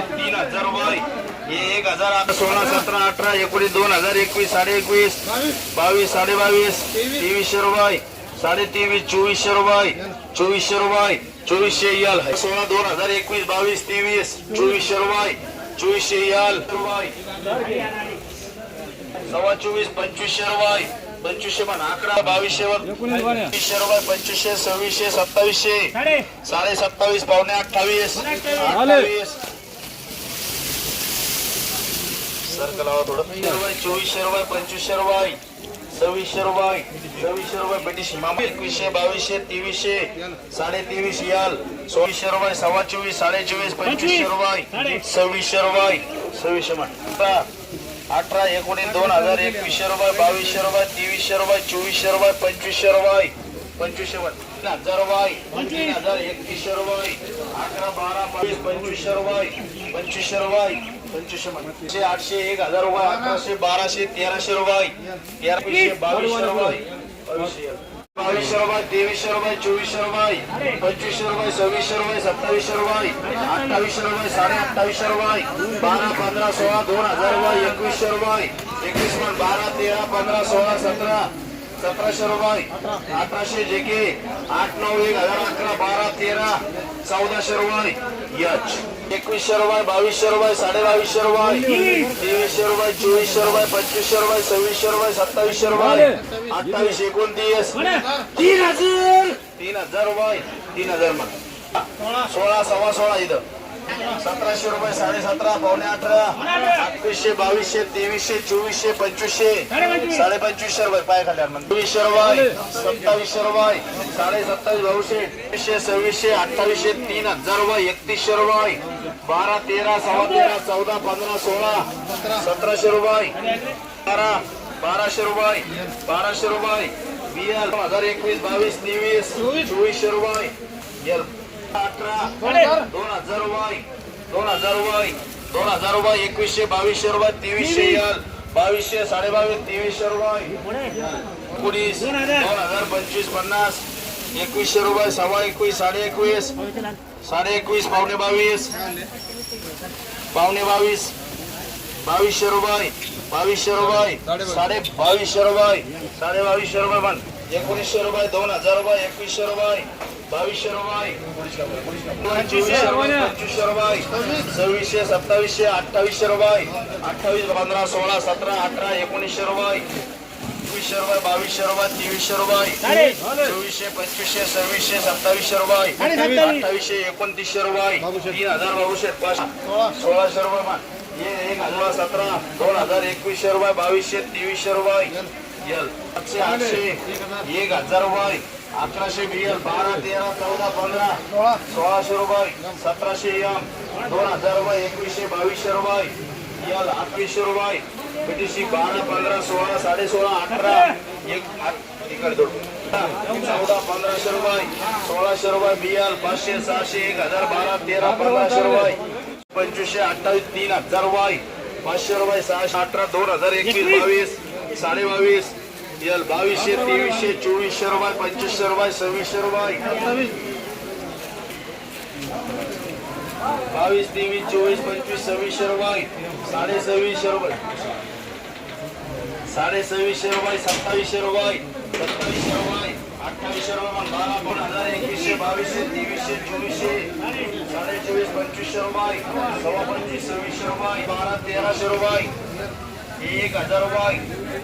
तीन हजार रुपये हे एक हजार आठ सोळा सतरा अठरा एकोणीस दोन हजार एकवीस साडे एकवीस बावीस साडे बावीस तेवीसशे रुपये साडे तेवीस चोवीसशे रुपये चोवीसशे रुपये चोवीसशे यल. सोळा दोन हजार एकवीस बावीस तेवीस चोवीसशे रुपये चोवीसशे यल. रुपये सव्वा चोवीस पंचवीसशे रुपये पंचवीसशे पण अकरा बावीसशे वीसशे रुपये पंचवीसशे सव्वीसशे सत्तावीसशे साडे. सत्तावीस पावणे अठ्ठावीस अठ्ठावीस सर्कल लावा थोडं. चोवीसशे रुपये पंचवीसशे रुपये सव्वीसशे रुपये सव्वीसशे रुपये बेटीस मामा एकवीसशे बावीसशे तेवीसशे साडे तेवीस याल सोळीसशे रुपये सव्वा चोवीस साडे चोवीस पंचवीसशे रुपये सव्वीसशे रुपये सव्वीसशे म्हण. अठरा एकोणीस दोन हजार एकवीसशे रुपये बावीसशे रुपये तेवीसशे रुपये चोवीसशे रुपये पंचवीसशे रुपये पंचवीसशे तीन हजार रुपये तीन हजार एकतीसशे रुपये अकरा बारा बावीस पंचवीसशे रुपये पंचवीसशे रुपये पंचवीसशे म्हण आठशे एक हजार रुपये अकराशे बाराशे तेराशे रुपये तेराशे बावीसशे रुपये बावीसशे बावीसशे रुपये तेवीसशे रुपये चोवीसशे रुपये पंचवीसशे रुपये सव्वीसशे रुपये सत्तावीसशे रुपये अठ्ठावीसशे रुपये साडे अठ्ठावीसशे रुपये बारा पंधरा सोळा दोन हजार रुपये एकवीसशे रुपये एकवीस पण बारा तेरा पंधरा सोळा सतरा सतराशे रुपये. अठराशे जे के आठ नऊ एक हजार अकरा बारा तेरा चौदाशे रुपये. यच. एकवीसशे रुपये बावीसशे रुपये साडे बावीसशे रुपये. तेवीसशे रुपये चोवीसशे रुपये पंचवीसशे रुपये सव्वीसशे रुपये सत्तावीसशे रुपये. अठ्ठावीस एकोणतीस. तीन हजार. तीन हजार रुपये. तीन हजार मग सोळा सव्वा सोळा इथं. सतराशे रुपये साडे सतरा पावणे अठरा. एकवीसशे बावीसशे तेवीसशे चोवीसशे पंचवीसशे. साडे पंचवीसशे रुपये. पाय खाल्यावर मग. चोवीसशे रुपये. सत्तावीसशे रुपये. साडे सत्तावीस बावीसशे. एकवीसशे सव्वीसशे अठ्ठावीसशे तीन हजार रुपये. एकतीसशे रुपये. बारा तेरा सव्वा तेरा चौदा पंधरा सोळा. सतराशे रुपये. बारा बाराशे रुपये. बाराशे रुपये. बिएल दोन हजार एकवीस बावीस तेवीस. चोवीसशे रुपये. एल. अठरा दोन हजार रुपये दोन हजार रुपये दोन हजार रुपये एकवीसशे बावीसशे रुपये तेवीसशे यल बावीसशे साडे बावीस तेवीसशे रुपये. एकोणीस दोन हजार. पंचवीस पन्नास एकवीसशे रुपये सव्वा एकवीस साडे एकवीस साडे एकवीस पावणे बावीस पावणे बावीस बावीसशे रुपये बावीसशे रुपये साडे बावीसशे रुपये साडे बावीसशे रुपये पण. एकोणीसशे रुपये दोन हजार रुपये एकवीसशे रुपये बावीसशे रुपये पंचवीसशे रुपये सव्वीसशे सत्तावीसशे अठ्ठावीसशे रुपये अठ्ठावीस पंधरा सोळा सतरा अठरा एकोणीसशे रुपये एकवीसशे रुपये बावीसशे रुपये तेवीसशे रुपये चोवीसशे पंचवीसशे सव्वीसशे सत्तावीसशे रुपये अठ्ठावीसशे एकोणतीसशे रुपये तीन हजार बावीसशे पाच सोळाशे रुपये मान. हे एक हजार सतरा दोन हजार एकवीसशे रुपये बावीसशे तेवीसशे रुपये एल सातशे आठशे. एक हजार रुपये. अकराशे बियल बारा तेरा चौदा पंधरा. सोळाशे रुपये. सतराशे एम दोन हजार रुपये. एकवीसशे बावीसशे रुपये. एल अठवीसशे रुपये. पिटीशी बारा पंधरा सोळा साडे सोळा अठरा. एक इकडे चौदा पंधराशे रुपये. सोळाशे रुपये बियल पाचशे सहाशे एक हजार बारा तेरा पंधराशे रुपये. पंचवीसशे अठ्ठावीस तीन हजार रुपये. पाचशे रुपये सहाशे अठरा दोन हजार एकवीस बावीस. साडे बावीस एल बावीसशे तेवीसशे चोवीसशे रुपये पंचवीसशे रुपये सव्वीसशे रुपये बावीस तेवीस चोवीस पंचवीस सव्वीसशे रुपये साडे सव्वीसशे रुपये साडे सव्वीसशे रुपये सत्तावीसशे रुपये सत्तावीसशे रुपये अठ्ठावीसशे रुपये बारा दोन हजार एकवीसशे बावीसशे तेवीसशे चोवीसशे साडे चोवीस पंचवीसशे रुपये सव्वा पंचवीस सव्वीसशे रुपये बारा तेराशे रुपये एक हजार रुपये